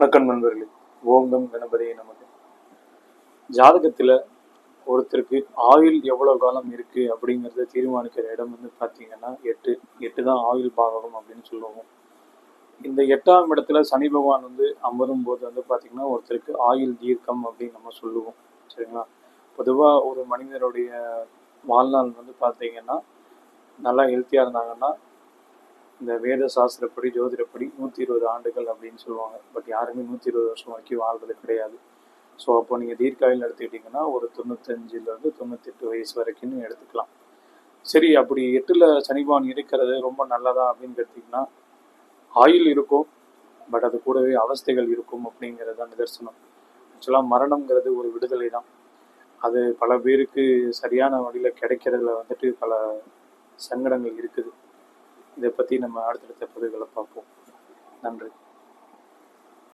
வணக்கம் நண்பர்களே. ஓங்கம் கணபதியை நமக்கு ஜாதகத்தில் ஒருத்தருக்கு ஆயுள் எவ்வளோ காலம் இருக்குது அப்படிங்கிறத தீர்மானிக்கிற இடம் வந்து பார்த்தீங்கன்னா எட்டு. எட்டு தான் ஆயுள் பாகம் அப்படின்னு சொல்லுவோம். இந்த எட்டாம் இடத்துல சனி பகவான் வந்து அமரும் போது வந்து பார்த்திங்கன்னா ஒருத்தருக்கு ஆயுள் தீர்க்கம் அப்படின்னு நம்ம சொல்லுவோம். சரிங்களா? பொதுவாக ஒரு மனிதருடைய வாழ்நாள் வந்து பார்த்தீங்கன்னா நல்லா ஹெல்த்தியாக இருந்தாங்கன்னா இந்த வேத சாஸ்திரப்படி ஜோதிடப்படி நூற்றி இருபது ஆண்டுகள் அப்படின்னு சொல்லுவாங்க. பட் யாருமே நூற்றி இருபது வருஷம் வரைக்கும் வாழ்றது கிடையாது. ஸோ அப்போ நீங்கள் தீர்க்காயில் எடுத்துக்கிட்டிங்கன்னா ஒரு தொண்ணூத்தஞ்சிலேருந்து தொண்ணூத்தெட்டு வயசு வரைக்கும் எடுத்துக்கலாம். சரி அப்படி எட்டில் சனிபான் இருக்கிறது ரொம்ப நல்லதா அப்படின்னு கேட்டிங்கன்னா ஆயுள் இருக்கும். பட் அது கூடவே அவஸ்தைகள் இருக்கும் அப்படிங்கிறது தான் நிதர்சனம். ஆக்சுவலாக மரணம்ங்கிறது ஒரு விடுதலை தான். அது பல பேருக்கு சரியான வழியில் கிடைக்கிறதுல வந்துட்டு பல சங்கடங்கள் இருக்குது. இதை பற்றி நம்ம அடுத்தடுத்த பதிவுகளை பார்ப்போம். நன்றி.